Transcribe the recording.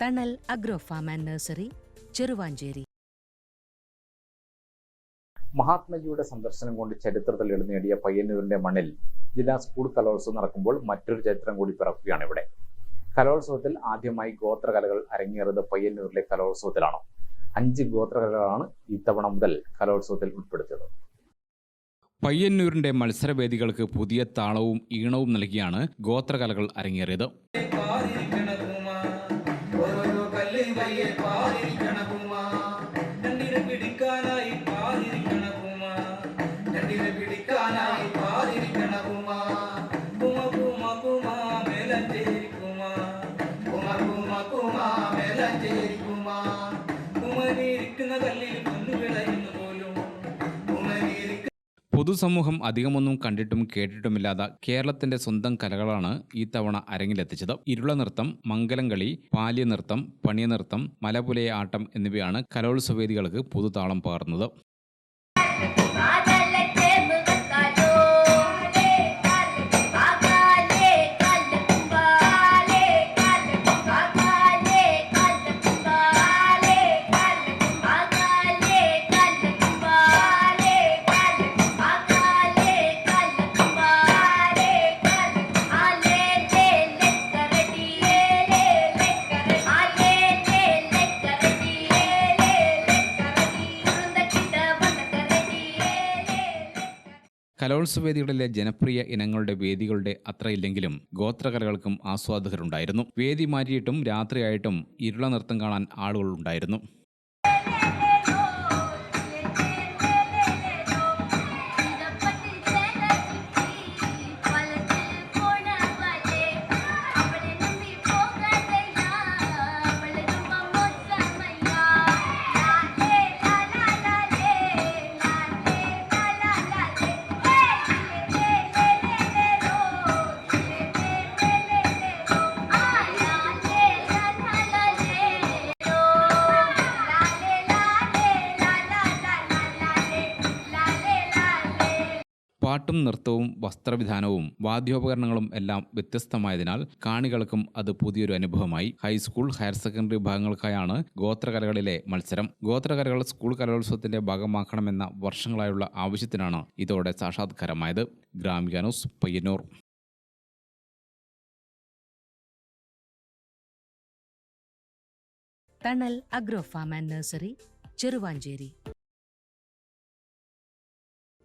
Thanal agro farm and nursery Cheruvanchery മഹാത്മജിയുടെ സന്ദർശനം കൊണ്ട് ചരിത്രത്തിൽ ഇടം നേടിയ പയ്യന്നൂരിന്റെ മണ്ണിൽ ജില്ലാ സ്കൂൾ കലോത്സവം നടക്കുമ്പോൾ മറ്റൊരു ചരിത്രം കൂടി പിറക്കുകയാണ് ഇവിടെ. കലോത്സവത്തിൽ ആദ്യമായി ഗോത്രകലകൾ അരങ്ങേറിയത് പയ്യന്നൂരിലെ കലോത്സവത്തിലാണ്. അഞ്ച് ഗോത്രകലകളാണ് ഇത്തവണ മുതൽ കലോത്സവത്തിൽ ഉൾപ്പെടുത്തിയത്. പയ്യന്നൂരിന്റെ മത്സരവേദികൾക്ക് പുതിയ താളവും ഈണവും നൽകിയാണ് ഗോത്രകലകൾ അരങ്ങേറിയത്. പൊതുസമൂഹം അധികമൊന്നും കണ്ടിട്ടും കേട്ടിട്ടുമില്ലാത്ത കേരളത്തിന്റെ സ്വന്തം കലകളാണ് ഈ തവണ അരങ്ങിലെത്തിച്ചത്. ഇരുള നൃത്തം മംഗലം കളി പാല്യനൃത്തം പണിയനൃത്തം മലപുലയ ആട്ടം എന്നിവയാണ് കലോത്സവേദികൾക്ക് പുതുതാളം പകർന്നത്. കലോത്സവേദികളിലെ ജനപ്രിയ ഇനങ്ങളുടെ വേദികളുടെ അത്രയില്ലെങ്കിലും ഗോത്രകലകൾക്കും ആസ്വാദകരുണ്ടായിരുന്നു. വേദി മാറ്റിയിട്ടും രാത്രിയായിട്ടും ഇരുള നൃത്തം കാണാൻ ആളുകളുണ്ടായിരുന്നു. പാട്ടും നൃത്തവും വസ്ത്രവിധാനവും വാദ്യോപകരണങ്ങളും എല്ലാം വ്യത്യസ്തമായതിനാൽ കാണികൾക്കും അത് പുതിയൊരു അനുഭവമായി. ഹൈസ്കൂൾ ഹയർ സെക്കൻഡറി വിഭാഗങ്ങൾക്കായാണ് ഗോത്രകലകളിലെ മത്സരം. ഗോത്രകലകൾ സ്കൂൾ കലോത്സവത്തിന്റെ ഭാഗമാക്കണമെന്ന വർഷങ്ങളായുള്ള ആവശ്യത്തിനാണ് ഇതോടെ സാക്ഷാത്കാരമായത്. Gramika news Payyanur. Thanal agro farm and nursery Cheruvanchery.